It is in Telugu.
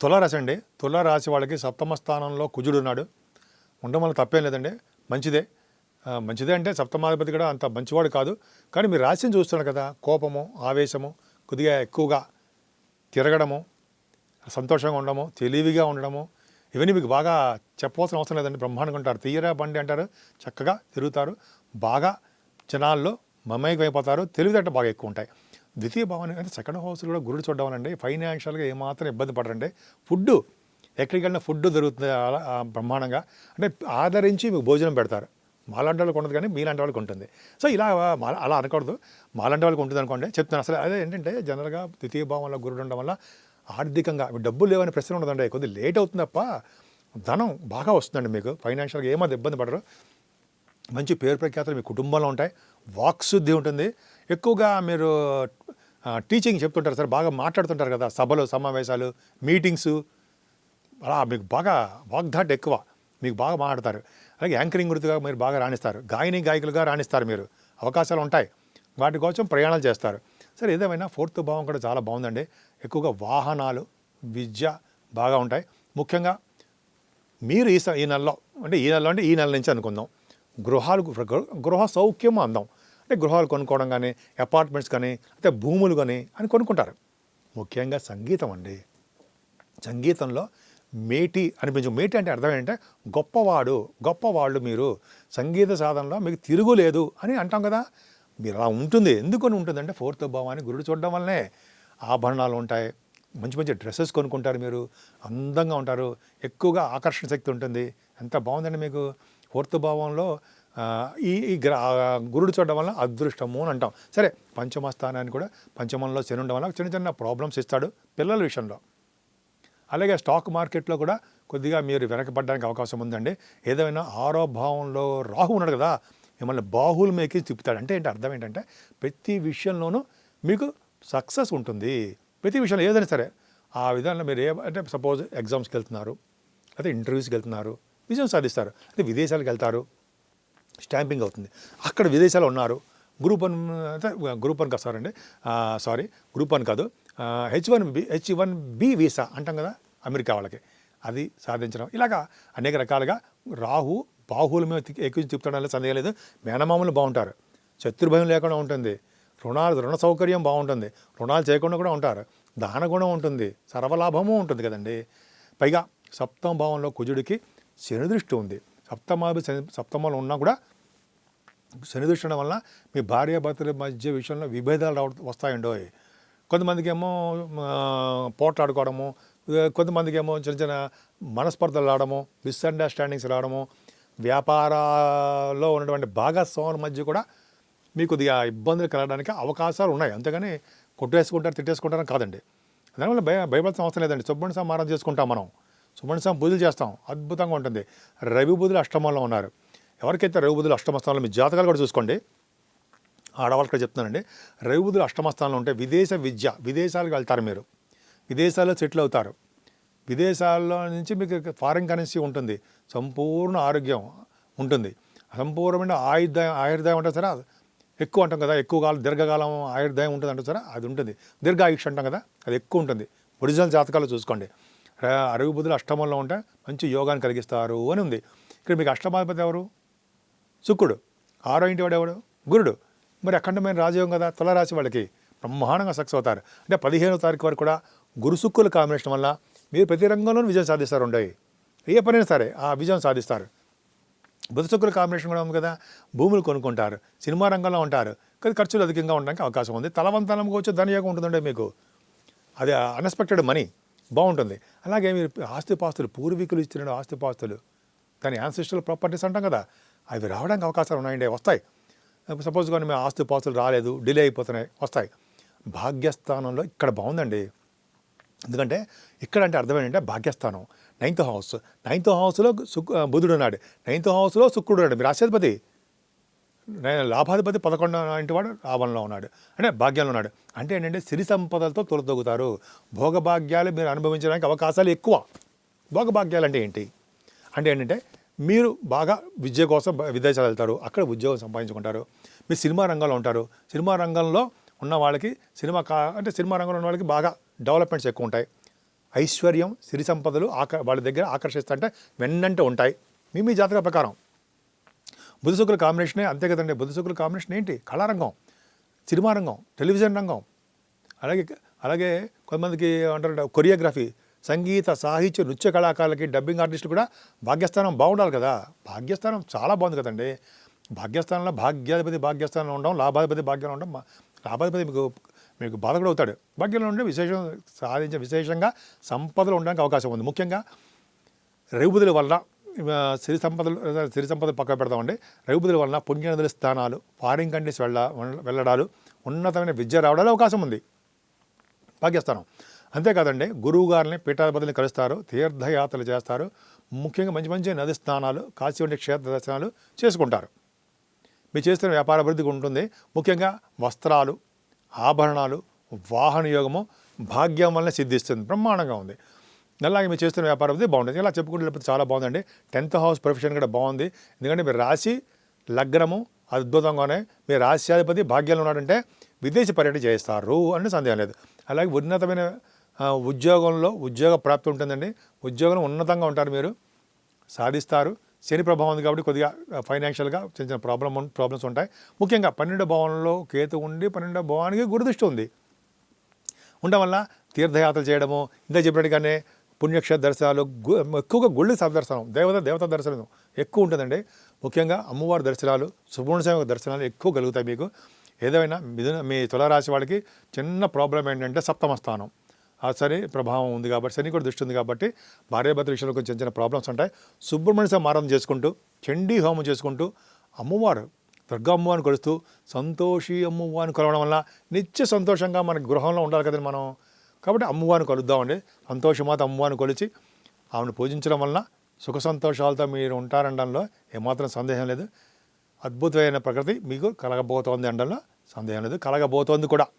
తులారాశి అండి. తులారాశి వాళ్ళకి సప్తమ స్థానంలో కుజుడు ఉన్నాడు. ఉండడం వల్ల తప్పేం లేదండి. మంచిదే. మంచిదే అంటే సప్తమాధిపతి కూడా అంత మంచివాడు కాదు. కానీ మీరు రాశిని చూస్తున్నారు కదా కోపము ఆవేశము కొద్దిగా ఎక్కువగా తిరగడము సంతోషంగా ఉండడము తెలివిగా ఉండడము ఇవన్నీ మీకు బాగా చెప్పవలసిన అవసరం లేదండి. బ్రహ్మాండంగా ఉంటారు. తీయరా బండి అంటారు. చక్కగా తిరుగుతారు. బాగా జనాల్లో మమేకమైపోతారు. తెలివితేట బాగా ఎక్కువ ఉంటాయి. ద్వితీయ భావన అంటే సెకండ్ హౌస్ కూడా గురుడు చూడడం అండి ఫైనాన్షియల్గా ఏమాత్రం ఇబ్బంది పడరండి. ఫుడ్ ఎక్కడికి వెళ్ళిన ఫుడ్ దొరుకుతుంది అలా బ్రహ్మాండంగా. అంటే ఆదరించి మీకు భోజనం పెడతారు. మాలాంటి వాళ్ళకి ఉండదు కానీ మీలాంటి వాళ్ళకి ఉంటుంది. సో ఇలా అలా అనకూడదు. మాలాంటి వాళ్ళకి ఉంటుంది అనుకోండి చెప్తాను అసలు అదే ఏంటంటే జనరల్గా ద్వితీయ భావంలో గురుడు ఉండడం వల్ల ఆర్థికంగా డబ్బులు లేవని ప్రశ్న ఉండదండి. కొద్దిగా లేట్ అవుతుంది తప్ప ధనం బాగా వస్తుందండి మీకు. ఫైనాన్షియల్గా ఏమైనా ఇబ్బంది పడరు. మంచి పేరు ప్రఖ్యాతలు మీ కుటుంబంలో ఉంటాయి. వాక్శుద్ధి ఉంటుంది. ఎక్కువగా మీరు టీచింగ్ చెప్తుంటారు సార్ బాగా మాట్లాడుతుంటారు కదా సభలు సమావేశాలు మీటింగ్స్ అలా మీకు బాగా వాగ్దాట్ ఎక్కువ మీకు బాగా మాట్లాడతారు. అలాగే యాంకరింగ్ గుర్తుగా మీరు బాగా రాణిస్తారు. గాయని గాయకులుగా రాణిస్తారు మీరు. అవకాశాలు ఉంటాయి. వాటి కోసం ప్రయాణాలు చేస్తారు. సరే ఏదేమైనా ఫోర్త్ భావం కూడా చాలా బాగుందండి. ఎక్కువగా వాహనాలు విద్య బాగా ఉంటాయి. ముఖ్యంగా మీరు ఈ స- ఈ నెలలో అంటే ఈ నెలలో అంటే ఈ నెల నుంచి అనుకుందాం. గృహాలు గృహ- గృహ సౌఖ్యం అందాం. అంటే గృహాలు కొనుక్కోవడం కానీ అపార్ట్మెంట్స్ కానీ అంటే భూములు కానీ అని కొనుక్కుంటారు. ముఖ్యంగా సంగీతం అండి. సంగీతంలో మేటి అనిపించు మేటి అంటే అర్థం ఏంటంటే గొప్పవాడు గొప్పవాళ్ళు మీరు సంగీత సాధనలో మీకు తిరుగులేదు అని అంటాం కదా. మీరు అలా ఉంటుంది. ఎందుకని ఉంటుందంటే ఫోర్త్ భావాన్ని గురుడు చూడడం వల్లనే ఆభరణాలు ఉంటాయి. మంచి మంచి డ్రెస్సెస్ కొనుక్కుంటారు మీరు. అందంగా ఉంటారు. ఎక్కువగా ఆకర్షణ శక్తి ఉంటుంది. ఎంత బాగుందండి మీకు. ఫోర్త్ భావంలో ఈ ఈ గ్ర గురుడు చూడడం వల్ల అదృష్టము అని అంటాం. సరే పంచమ స్థానాన్ని కూడా పంచమంలో శని ఉండడం వల్ల చిన్న చిన్న ప్రాబ్లమ్స్ ఇస్తాడు పిల్లల విషయంలో. అలాగే స్టాక్ మార్కెట్లో కూడా కొద్దిగా మీరు వెనకబడడానికి అవకాశం ఉందండి. ఏదైనా ఆరో భావంలో రాహు ఉన్నాడు కదా మిమ్మల్ని బాహులు మేకి తిప్పుతాడు. అంటే ఏంటి అర్థం ఏంటంటే ప్రతి విషయంలోనూ మీకు సక్సెస్ ఉంటుంది. ప్రతి విషయంలో ఏదైనా సరే ఆ విధానంలో మీరు ఏ అంటే సపోజ్ ఎగ్జామ్స్కి వెళ్తున్నారు లేకపోతే ఇంటర్వ్యూస్కి వెళ్తున్నారు విజయం సాధిస్తారు అంటే విదేశాలకు వెళ్తారు స్టాంపింగ్ అవుతుంది. అక్కడ విదేశాలు ఉన్నారు. గ్రూప్ వన్ అంటే గ్రూప్ వన్ కాదు సార్ అండి. సారీ గ్రూప్ వన్ కాదు. H one B H one B visa అంటాం కదా అమెరికా వాళ్ళకి. అది సాధించడం. ఇలాగా అనేక రకాలుగా రాహు బాహువుల మీద తిక్కి- ఎక్కువ చెప్తాడని సందేహం లేదు. మేనమామలు బాగుంటారు. శత్రుభయం లేకుండా ఉంటుంది. రుణాలు రుణ సౌకర్యం బాగుంటుంది. రుణాలు చేయకుండా కూడా ఉంటారు. దాన గుణం ఉంటుంది. సర్వలాభము ఉంటుంది కదండి. పైగా సప్తమ భావంలో కుజుడికి శని దృష్టి ఉంది. సప్తమాభి సప్తమంలో ఉన్నా కూడా శని వలన వల్ల మీ భార్యాభర్తల మధ్య విషయంలో విభేదాలు రావ వస్తాయండో కొంతమందికి ఏమో పోట్లాడుకోవడము కొంతమందికి ఏమో చిన్న చిన్న మనస్పర్ధలు రావడము మిస్అండర్స్టాండింగ్స్ రావడము వ్యాపారాల్లో ఉన్నటువంటి భాగస్వాముల మధ్య కూడా మీకు కొద్దిగా ఇబ్బందులు కలగడానికి అవకాశాలు ఉన్నాయి. అంతేగాని కొట్టేసుకుంటారు తిట్టేసుకుంటారని కాదండి. దానివల్ల భయ భయపడాల్సిన అవసరం లేదండి. సుబ్బండి సమారం చేసుకుంటాం మనం. సుబ్బండి సాం పూజలు చేస్తాం. అద్భుతంగా ఉంటుంది. రవి బుధులు అష్టమంలో ఉన్నారు. ఎవరికైతే రవి అష్టమ స్థానంలో మీ జాతకాలు కూడా చూసుకోండి. ఆడవాళ్ళకి కూడా చెప్తున్నానండి రవిబుధులు అష్టమ స్థానంలో ఉంటే విదేశ విద్య విదేశాలకు వెళ్తారు మీరు. విదేశాల్లో సెటిల్ అవుతారు. విదేశాల్లో నుంచి మీకు ఫారిన్ కరెన్సీ ఉంటుంది. సంపూర్ణ ఆరోగ్యం ఉంటుంది. సంపూర్ణమైన ఆయుర్దాయం ఆయుర్దాయం అంటే సరే ఎక్కువ అంటాం కదా ఎక్కువ కాలం దీర్ఘకాలం ఆయుర్దాయం ఉంటుంది అంటే సరే అది ఉంటుంది. దీర్ఘాయుష్ అంటాం కదా అది ఎక్కువ ఉంటుంది. ఒరిజినల్ జాతకాలు చూసుకోండి. అరవి బుద్ధులు అష్టమంలో ఉంటే మంచి యోగాన్ని కలిగిస్తారు అని ఉంది. ఇక్కడ మీకు అష్టమాధిపతి ఎవరు? శుక్రుడు. ఆరో ఇంటి వాడు ఎవడు? గురుడు. మరి అఖండమైన రాజయోగం కదా తులరాశి వాళ్ళకి బ్రహ్మాండంగా సక్సెస్ అవుతారు. అంటే పదిహేనో తారీఖు వరకు కూడా గురు శుక్రుల కాంబినేషన్ వల్ల మీరు ప్రతి రంగంలోనూ విజయం సాధిస్తారు ఉండవు ఏ పనైనా సరే ఆ విజయం సాధిస్తారు. బుధ శుక్రుల కాంబినేషన్ కూడా ఉంది కదా భూములు కొనుక్కుంటారు సినిమా రంగంలో ఉంటారు. కానీ ఖర్చులు అధికంగా ఉండడానికి అవకాశం ఉంది. తలవంతనంగా వచ్చే ధనయోగం ఉంటుందండి మీకు. అది అన్ఎక్స్పెక్టెడ్ మనీ బాగుంటుంది. అలాగే మీరు ఆస్తిపాస్తులు పూర్వీకులు ఇచ్చిన ఆస్తిపాస్తులు. దాని యాన్సిస్టల్ ప్రాపర్టీస్ అంటాం కదా. అవి రావడానికి అవకాశాలు ఉన్నాయండి వస్తాయి. సపోజ్ కానీ మేము ఆస్తి పాస్తులు రాలేదు డిలే అయిపోతున్నాయి వస్తాయి. భాగ్యస్థానంలో ఇక్కడ బాగుందండి. ఎందుకంటే ఇక్కడ అంటే అర్థం ఏంటంటే భాగ్యస్థానం. Ninth house. నైన్త్ హౌస్లో శుక్ బుధుడు ఉన్నాడు. నైన్త్ హౌస్లో శుక్రుడు ఉన్నాడు. మీరు రాష్ట్రాధిపతి? లాభాధిపతి పదకొండు ఇంటి వాడు లాభంలో ఉన్నాడు. అంటే భాగ్యంలో ఉన్నాడు. అంటే ఏంటంటే సిరి సంపదలతో తొలతొగుతారు. భోగభాగ్యాలు మీరు అనుభవించడానికి అవకాశాలు ఎక్కువ. భోగభాగ్యాలు అంటే ఏంటి? అంటే ఏంటంటే మీరు బాగా విద్య కోసం విదేశాలు వెళ్తారు అక్కడ ఉద్యోగం సంపాదించుకుంటారు మీరు సినిమా రంగంలో ఉంటారు. సినిమా రంగంలో ఉన్న వాళ్ళకి సినిమా కా అంటే సినిమా రంగంలో ఉన్న వాళ్ళకి బాగా డెవలప్మెంట్స్ ఎక్కువ ఉంటాయి. ఐశ్వర్యం సిరి సంపదలు ఆక వాళ్ళ దగ్గర ఆకర్షిస్తుంటే వెన్నంటే ఉంటాయి. మీ మీ జాతక ప్రకారం. బుధ శుక్రుల కాంబినేషనే అంతే కదండి. బుధ కాంబినేషన్ ఏంటి? కళారంగం సినిమా రంగం టెలివిజన్ రంగం. అలాగే అలాగే కొంతమందికి అంటారు కొరియోగ్రఫీ. సంగీత సాహిత్య నృత్య కళాకారులకి డబ్బింగ్ ఆర్టిస్టులు కూడా భాగ్యస్థానం బాగుండాలి కదా. భాగ్యస్థానం చాలా బాగుంది కదండి. భాగ్యస్థానంలో భాగ్యాధిపతి భాగ్యస్థానంలో ఉండడం లాభాధిపతి భాగ్యంలో ఉండడం లాభాధిపతి మీకు మీకు బాధకుడు అవుతాడు. భాగ్యంలో ఉండే విశేషం సాధించే విశేషంగా సంపదలు ఉండడానికి అవకాశం ఉంది. ముఖ్యంగా రఘుబుధుల వల్ల సిరి సంపదలు సిరి సంపదలు పక్క పెడతామండి రఘుబుధుల వలన పుణ్యనదుల స్థానాలు ఫారిన్ కంట్రీస్ వెళ్ళ వెళ్ళడాలు ఉన్నతమైన విద్య రావడానికి అవకాశం ఉంది. భాగ్యస్థానం. అంతేకాదండి గురువు గారిని పీఠాధిపతిని కలుస్తారు తీర్థయాత్రలు చేస్తారు ముఖ్యంగా మంచి మంచి నది స్నానాలు కాశీ వంటి క్షేత్ర దర్శనాలు చేసుకుంటారు. మీరు చేస్తున్న వ్యాపార అభివృద్ధికి ఉంటుంది. ముఖ్యంగా వస్త్రాలు ఆభరణాలు వాహన యోగము భాగ్యం వల్ల సిద్ధిస్తుంది. బ్రహ్మాండంగా ఉంది. అలాగే మీరు చేస్తున్న వ్యాపార అభివృద్ధి బాగుంటుంది. ఇలా చెప్పుకుంటే చాలా బాగుందండి. టెన్త్ హౌస్ ప్రొఫెషన్ కూడా బాగుంది. ఎందుకంటే మీరు రాశి లగ్నము అద్భుతంగానే మీ రాశ్యాధిపతి భాగ్యంలో ఉన్నాడంటే విదేశీ పర్యటన చేస్తారు అని సందేహం లేదు. అలాగే ఉన్నతమైన ఉద్యోగంలో ఉద్యోగ ప్రాప్తి ఉంటుందండి. ఉద్యోగంలో ఉన్నతంగా ఉంటారు మీరు. సాధిస్తారు. శని ప్రభావం ఉంది కాబట్టి కొద్దిగా ఫైనాన్షియల్గా చిన్న చిన్న ప్రాబ్లమ్ ప్రాబ్లమ్స్ ఉంటాయి. ముఖ్యంగా పన్నెండో భవనంలో కేతు ఉండి పన్నెండో భవానికి గురుదృష్టి ఉంది. ఉండడం వల్ల తీర్థయాత్రలు చేయడము ఇంత చెప్పినట్టుగానే పుణ్యక్షేత్ర దర్శనాలు ఎక్కువగా గుళ్ళు దర్శనం దేవత దేవత దర్శనం ఎక్కువ ఉంటుందండి. ముఖ్యంగా అమ్మవారి దర్శనాలు సుబ్రహ్మణ్య దర్శనాలు ఎక్కువ కలుగుతాయి మీకు. ఏదైనా మిథున మీ తులారాశి వాళ్ళకి చిన్న ప్రాబ్లం ఏంటంటే సప్తమ స్థానం. ఆ శని ప్రభావం ఉంది కాబట్టి శని కూడా దృష్టి ఉంది కాబట్టి భార్యాభర్త విషయంలో కొంచెం చిన్న ప్రాబ్లమ్స్ ఉంటాయి. సుబ్రహ్మణ్య స్వామి చేసుకుంటూ చండీ హోమం చేసుకుంటూ అమ్మవారు దుర్గా అమ్మవారిని కొలుస్తూ సంతోషి అమ్మవారిని కొలవడం వల్ల నిత్య సంతోషంగా మన గృహంలో ఉండాలి కదండి మనం. కాబట్టి అమ్మవారిని కలుద్దామండి. సంతోషమాత అమ్మవారిని కొలిచి ఆమెను పూజించడం వలన సుఖ సంతోషాలతో మీరు ఉంటారనడంలో ఏమాత్రం సందేహం లేదు. అద్భుతమైన ప్రకృతి మీకు కలగబోతోంది అనడంలో సందేహం లేదు. కలగబోతోంది కూడా.